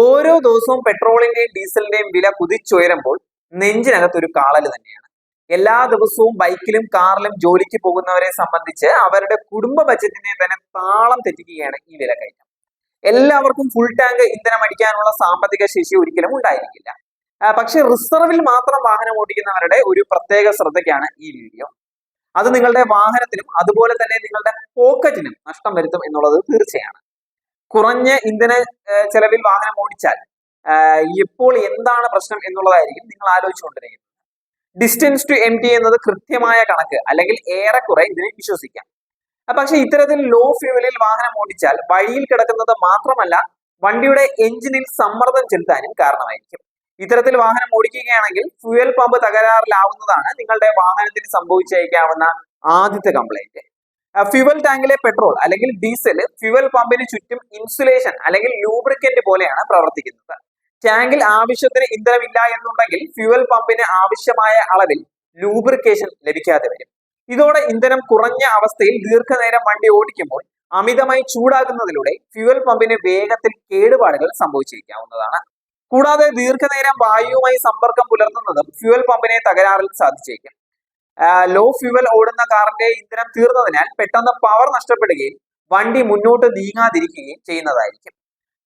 ഓരോ ദിവസവും പെട്രോളിന്റെയും ഡീസലിന്റെയും വില കുതിച്ചുയരുമ്പോൾ നെഞ്ചിനകത്ത് ഒരു കാളൽ തന്നെയാണ്. എല്ലാ ദിവസവും ബൈക്കിലും കാറിലും ജോലിക്ക് പോകുന്നവരെ സംബന്ധിച്ച് അവരുടെ കുടുംബ ബജറ്റിനെ തന്നെ താളം തെറ്റിക്കുകയാണ് ഈ വില കയറ്റം. എല്ലാവർക്കും ഫുൾ ടാങ്ക് ഇന്ധനം അടിക്കാനുള്ള സാമ്പത്തിക ശേഷി ഒരിക്കലും ഉണ്ടായിരിക്കില്ല. പക്ഷെ റിസർവിൽ മാത്രം വാഹനം ഓടിക്കുന്നവരുടെ ഒരു പ്രത്യേക ശ്രദ്ധയ്ക്കാണ് ഈ വീഡിയോ. അത് നിങ്ങളുടെ വാഹനത്തിനും അതുപോലെ തന്നെ നിങ്ങളുടെ പോക്കറ്റിനും നഷ്ടം വരുത്തും എന്നുള്ളത് തീർച്ചയാണ്. കുറഞ്ഞ ഇന്ധന ചെലവിൽ വാഹനം ഓടിച്ചാൽ ഇപ്പോൾ എന്താണ് പ്രശ്നം എന്നുള്ളതായിരിക്കും നിങ്ങൾ ആലോചിച്ചുകൊണ്ടിരിക്കുന്നത്. ഡിസ്റ്റൻസ് ടു എം ടി എന്നത് കൃത്യമായ കണക്ക് അല്ലെങ്കിൽ ഏറെക്കുറെ ഇതിനെ വിശ്വസിക്കാം. പക്ഷെ ഇത്തരത്തിൽ ലോ ഫ്യൂവലിൽ വാഹനം ഓടിച്ചാൽ വഴിയിൽ കിടക്കുന്നത് മാത്രമല്ല വണ്ടിയുടെ എഞ്ചിനിൽ സമ്മർദ്ദം ചെലുത്താനും കാരണമായിരിക്കും. ഇത്തരത്തിൽ വാഹനം ഓടിക്കുകയാണെങ്കിൽ ഫ്യൂവൽ പമ്പ് തകരാറിലാവുന്നതാണ് നിങ്ങളുടെ വാഹനത്തിന് സംഭവിച്ചേക്കാവുന്ന ആദ്യത്തെ കംപ്ലൈന്റ് ഫ്യുവൽ ടാങ്കിലെ പെട്രോൾ അല്ലെങ്കിൽ ഡീസൽ ഫ്യുവൽ പമ്പിന് ചുറ്റും ഇൻസുലേഷൻ അല്ലെങ്കിൽ ലൂബ്രിക്കന്റ് പോലെയാണ് പ്രവർത്തിക്കുന്നത്. ടാങ്കിൽ ആവശ്യത്തിന് ഇന്ധനമില്ല എന്നുണ്ടെങ്കിൽ ഫ്യുവൽ പമ്പിന് ആവശ്യമായ അളവിൽ ലൂബ്രിക്കേഷൻ ലഭിക്കാതെ വരും. ഇതോടെ ഇന്ധനം കുറഞ്ഞ അവസ്ഥയിൽ ദീർഘനേരം വണ്ടി ഓടിക്കുമ്പോൾ അമിതമായി ചൂടാകുന്നതിലൂടെ ഫ്യുവൽ പമ്പിന് വേഗത്തിൽ കേടുപാടുകൾ സംഭവിച്ചിരിക്കാവുന്നതാണ്. കൂടാതെ ദീർഘനേരം വായുവുമായി സമ്പർക്കം പുലർത്തുന്നതും ഫ്യുവൽ പമ്പിനെ തകരാറിൽ സാധിച്ചേക്കും. ലോ ഫ്യൂവൽ ഓടുന്ന കാറിന്റെ ഇന്ധനം തീർന്നതിനാൽ പെട്ടെന്ന് പവർ നഷ്ടപ്പെടുകയും വണ്ടി മുന്നോട്ട് നീങ്ങാതിരിക്കുകയും ചെയ്യുന്നതായിരിക്കും.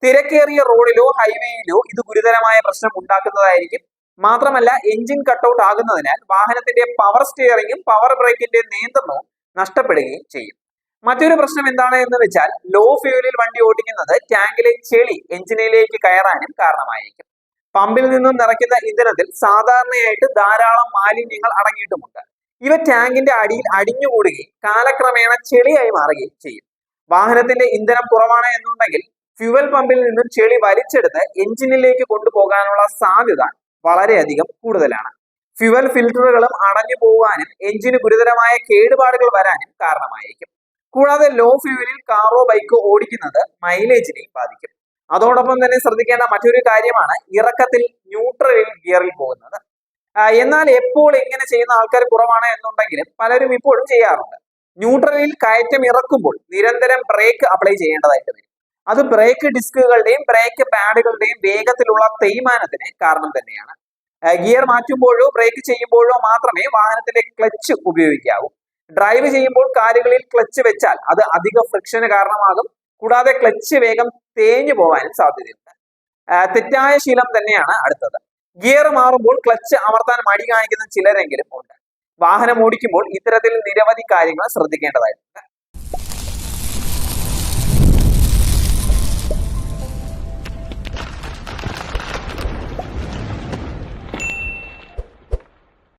തിരക്കേറിയ റോഡിലോ ഹൈവേയിലോ ഇത് ഗുരുതരമായ പ്രശ്നം ഉണ്ടാക്കുന്നതായിരിക്കും. മാത്രമല്ല എഞ്ചിൻ കട്ടൗട്ട് ആകുന്നതിനാൽ വാഹനത്തിന്റെ പവർ സ്റ്റിയറിംഗും പവർ ബ്രേക്കിന്റെ നിയന്ത്രണവും നഷ്ടപ്പെടുകയും ചെയ്യും. മറ്റൊരു പ്രശ്നം എന്താണ് എന്ന് വെച്ചാൽ ലോ ഫ്യൂവലിൽ വണ്ടി ഓടിക്കുന്നത് ടാങ്കിലെ ചെളി എഞ്ചിനിലേക്ക് കയറാനും കാരണമായിരിക്കും. പമ്പിൽ നിന്നും നിറയ്ക്കുന്ന ഇന്ധനത്തിൽ സാധാരണയായിട്ട് ധാരാളം മാലിന്യങ്ങൾ അടങ്ങിയിട്ടുമുണ്ട്. ഇവ ടാങ്കിന്റെ അടിയിൽ അടിഞ്ഞുകൂടുകയും കാലക്രമേണ ചെളിയായി മാറുകയും ചെയ്യും. വാഹനത്തിന്റെ ഇന്ധനം കുറവാണ് എന്നുണ്ടെങ്കിൽ ഫ്യുവൽ പമ്പിൽ നിന്നും ചെളി വലിച്ചെടുത്ത് എഞ്ചിനിലേക്ക് കൊണ്ടുപോകാനുള്ള സാധ്യത വളരെയധികം കൂടുതലാണ്. ഫ്യുവൽ ഫിൽറ്ററുകളും അടഞ്ഞു പോകാനും എഞ്ചിന് ഗുരുതരമായ കേടുപാടുകൾ വരാനും കാരണമായിരിക്കും കൂടാതെ ലോ ഫ്യൂവലിൽ കാറോ ബൈക്കോ ഓടിക്കുന്നത് മൈലേജിനെയും ബാധിക്കും. അതോടൊപ്പം തന്നെ ശ്രദ്ധിക്കേണ്ട മറ്റൊരു കാര്യമാണ് ഇറക്കത്തിൽ ന്യൂട്രലിൽ ഗിയറിൽ പോകുന്നത്. എന്നാൽ എപ്പോൾ ഇങ്ങനെ ചെയ്യുന്ന ആൾക്കാർ കുറവാണ് എന്നുണ്ടെങ്കിലും പലരും ഇപ്പോഴും ചെയ്യാറുണ്ട്. ന്യൂട്രലിൽ കയറ്റം ഇറക്കുമ്പോൾ നിരന്തരം ബ്രേക്ക് അപ്ലൈ ചെയ്യേണ്ടതായിട്ട് വരും. അത് ബ്രേക്ക് ഡിസ്കുകളുടെയും ബ്രേക്ക് പാഡുകളുടെയും വേഗത്തിലുള്ള തേയ്മാനത്തിന് കാരണം തന്നെയാണ്. ഗിയർ മാറ്റുമ്പോഴോ ബ്രേക്ക് ചെയ്യുമ്പോഴോ മാത്രമേ വാഹനത്തിന്റെ ക്ലച്ച് ഉപയോഗിക്കാവൂ. ഡ്രൈവ് ചെയ്യുമ്പോൾ കാലുകളിൽ ക്ലച്ച് വെച്ചാൽ അത് അധിക ഫ്രിക്ഷന് കാരണമാകും. കൂടാതെ ക്ലച്ച് വേഗം തേഞ്ഞു പോകാനും സാധ്യതയുണ്ട്. തെറ്റായ ശീലം തന്നെയാണ് അടുത്തത്. ഗിയർ മാറുമ്പോൾ ക്ലച്ച് അമർത്താൻ മടി കാണിക്കുന്ന ചിലരെങ്കിലും ഉണ്ട്. വാഹനം ഓടിക്കുമ്പോൾ ഇത്തരത്തിൽ നിരവധി കാര്യങ്ങൾ ശ്രദ്ധിക്കേണ്ടതായിട്ടുണ്ട്.